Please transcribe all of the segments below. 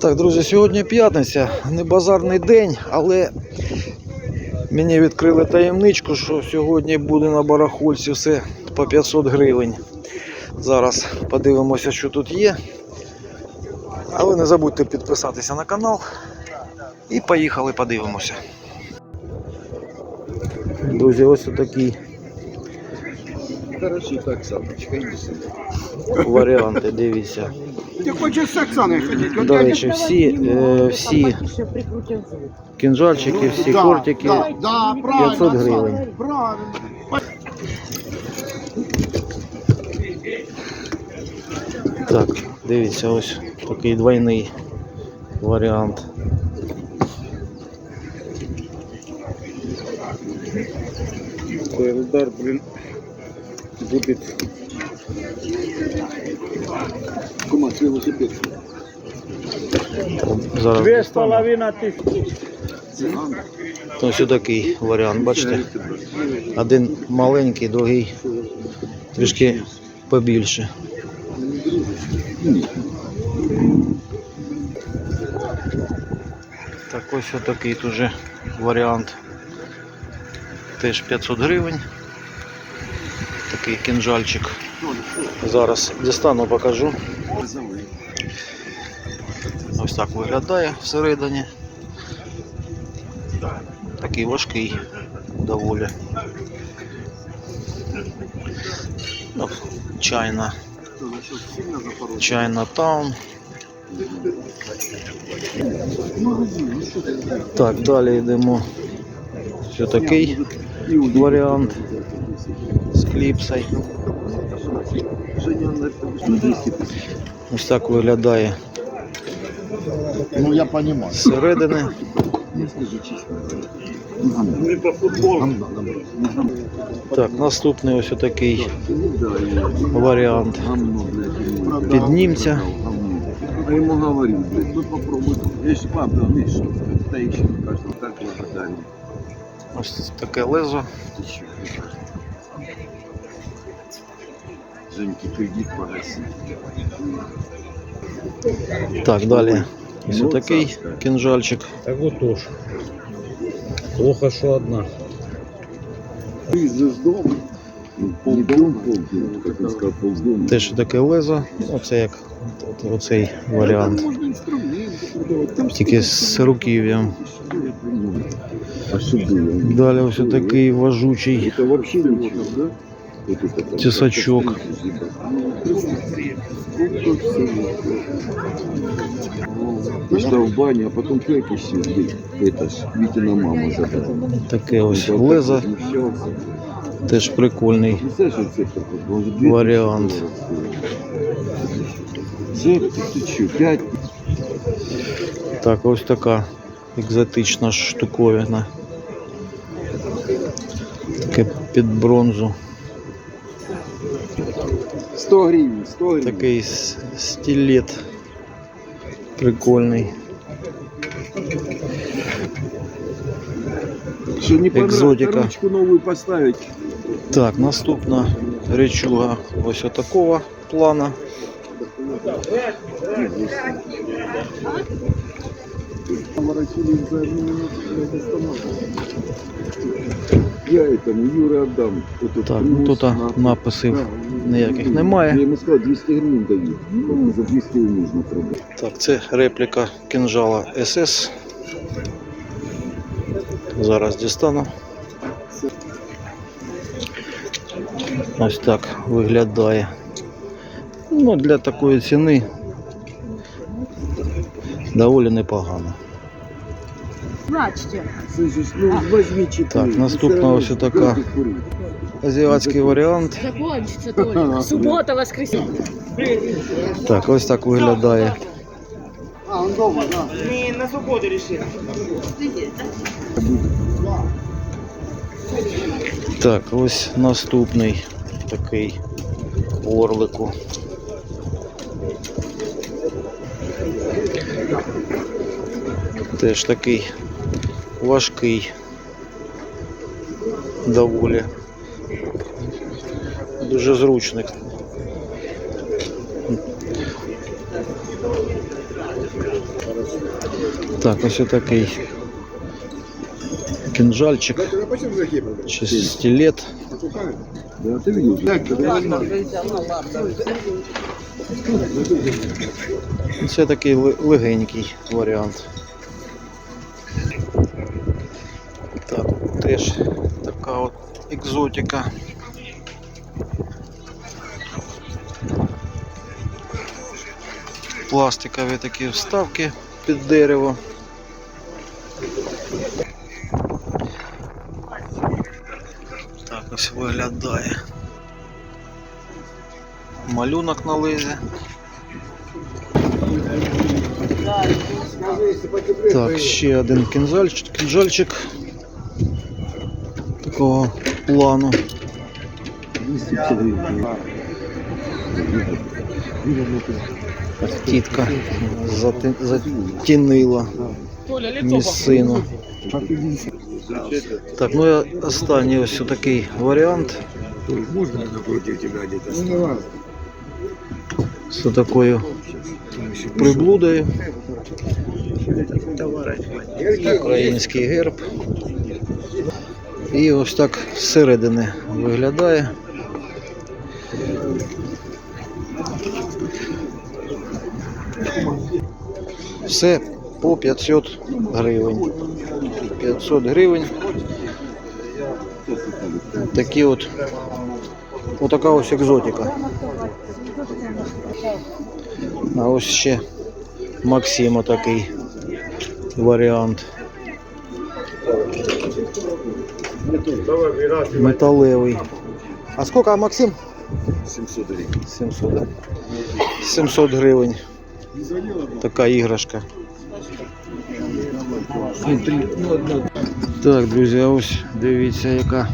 Так, друзі, сьогодні п'ятниця, не базарний день, але мені відкрили таємничку, що сьогодні буде на барахольці все по 500 гривень. Зараз подивимося, що тут є. Але не забудьте підписатися на канал. І поїхали подивимося. Друзі, ось такий Хорошо, так, иди варіанти, дивіться. Ты хочешь с Оксаной ходить? Вот До речі, всі, е, всі кінжальчики, всі Да, кортики да, да, правильно, 500 гривень. Оксана, Правильно. Так, дивіться, ось такий двойний варіант. Удар, блин, будет. Кумак, велосипед. Зараз Две с дістану. половиной тысячи. Ось такий варіант, бачите? Один маленький, другий трішки побільше. Так, ось отакий дуже варіант. Теж 500 гривень. Такий кінжальчик. Зараз дістану, покажу. Ось так виглядає всередині. Такий важкий доволі. Ну, чайна. Чайна таун. Так, далі йдемо. Все такий варіант з кліпсою. Ось так виглядає Ну, я понимаю. зсередини. Футболу. Так, наступний ось такий варіант під німця. А ему говорил, блядь, ну попробуй. Я еще пап, да, видишь, что да еще не кажется, так благодарен. Ось таке лезо. Ты чё? Женьки кредит погаси. Так, далі. Ось такий кінжальчик. Так вот тоже. Плохо, что одна. Ты же с дома. Ну, полдома, полдома, как он сказал, полдома. Теж таке лезо. Оце як от- оцей варіант. Можно инструменты продавать. Там Тільки з руків'ям. я понимаю. А что было? Далі ось такий важучий. Это вообще ничего, да? Вот это там, Тесачок. как стоит, Ты что в бане, а потом треки сидит. Это ж Витина мама забрала. Таке ось Он лезо. возмущался. Теж прикольний. Представляешь, рецептор какой? Он же 2000 Вариант. долларов стоит. Рецептор, ты что, 5 Так, ось така екзотична штуковина. Таке під бронзу. 100 гривен, 100 гривен. Такий с- стилет. Прикольний. Что не экзотика. ручку новую поставить. Так, наступна речуга ось такого плана. Воротили за. Я этому Юре отдам. Так, ну тут на- написів ніяких Я немає. ему сказал, 200 гривен даю. Ну, За 200 его можно продать. Так, це репліка кінжала СС. Зараз дістану. Ось так виглядає. Ну, для такої ціни доволі непогано. Слышишь, ну возьми 4. Так, наступна ось така. Азіатський варіант. Закончится только. Суббота, воскресенье. Так, ось так виглядає. А, он дома, да. Так, ось наступний такий орлику. Теж такий важкий доволі. Дуже зручний. Так, ось такий кинжальчик чи стилет. Це такий легенький варіант. Теж така от екзотика. Пластикові такі вставки під дерево. Так ось виглядає. Малюнок на лезі. Так, ще один кінжальчик такого плану. Тітка зати- затінила місцину. Так, ну і останній ось такий варіант. З такою приблудою. Український герб. І ось так зсередини виглядає. Все по 500 гривень. 500 гривень. Такі от отака ось екзотика. А ось ще Максима такий варіант. Металевий. А сколько, Максим? 700 гривен. 700. да? 700 гривень. Така іграшка. Так, друзі, ось дивіться, яка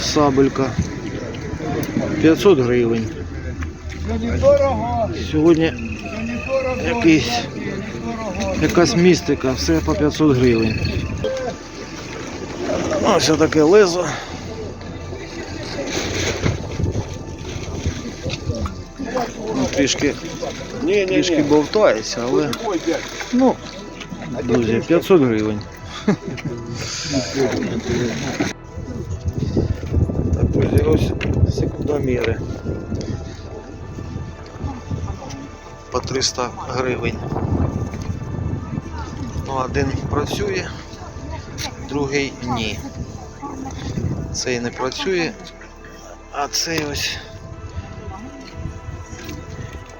сабелька. 500 гривень. Сьогодні якийсь, якась містика, все по 500 гривень. Ось таке лезо. Ну, трішки, трішки бовтається, але ну, друзі, 500 гривень. Так, друзі, ось секундоміри. По 300 гривень. Один працює, другий ні. Цей не працює, а цей ось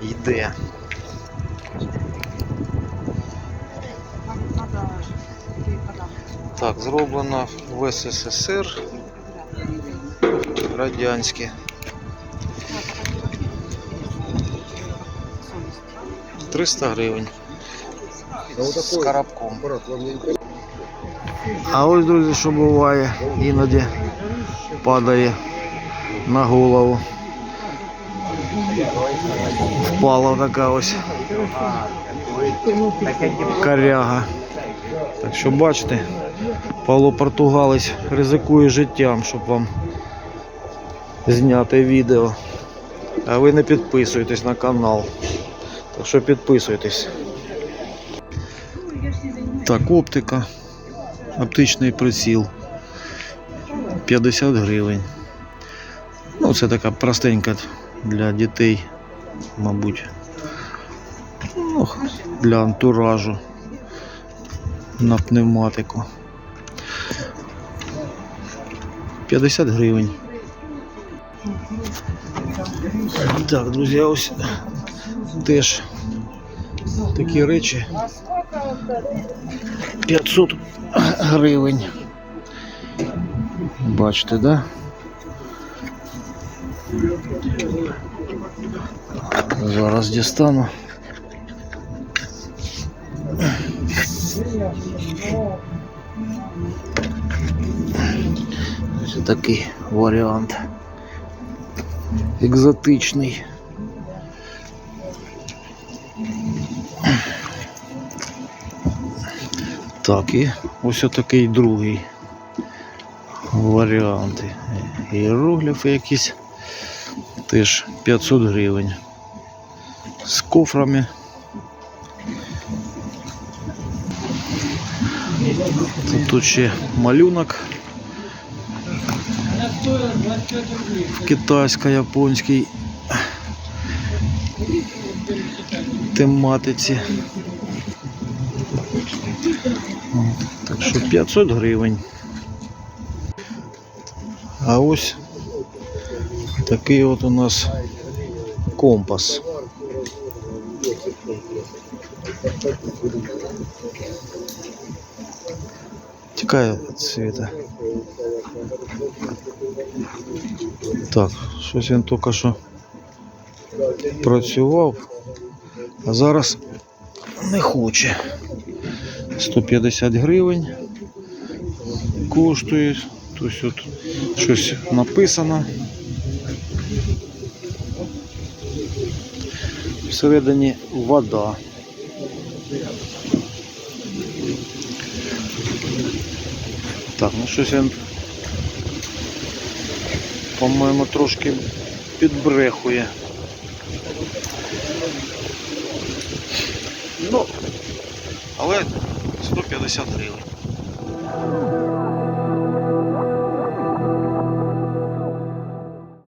йде. Так, зроблено в СССР радянське. Триста гривень. З коробком. А ось, друзі, що буває, іноді падає на голову. Впала така ось коряга. Так що бачите, Павло Португалець ризикує життям, щоб вам зняти відео. А ви не підписуєтесь на канал. Так що підписуйтесь. Так, оптика. Оптичний приціл. 50 гривень. Ну, це така простенька для дітей, мабуть. Ну, для антуражу на пневматику. 50 гривень. Так, друзі, ось теж такі речі. 500 гривень. Бачите, да? Зараз дістану. Такий варіант. Екзотичний. Так, і ось отакий другий варіант. Іерогліфи якісь теж 500 гривень. З кофрами. Тут ще малюнок. Китайсько-японський тематиці. Так що 500 гривень. А ось такий от у нас компас. Тікає від світа. Так, щось він тільки що працював, а зараз не хоче. 150 гривень коштує. Тобто от щось написано. Всередині вода. Так, ну щось він, по-моєму, трошки підбрехує. Ну, але 150 гривень.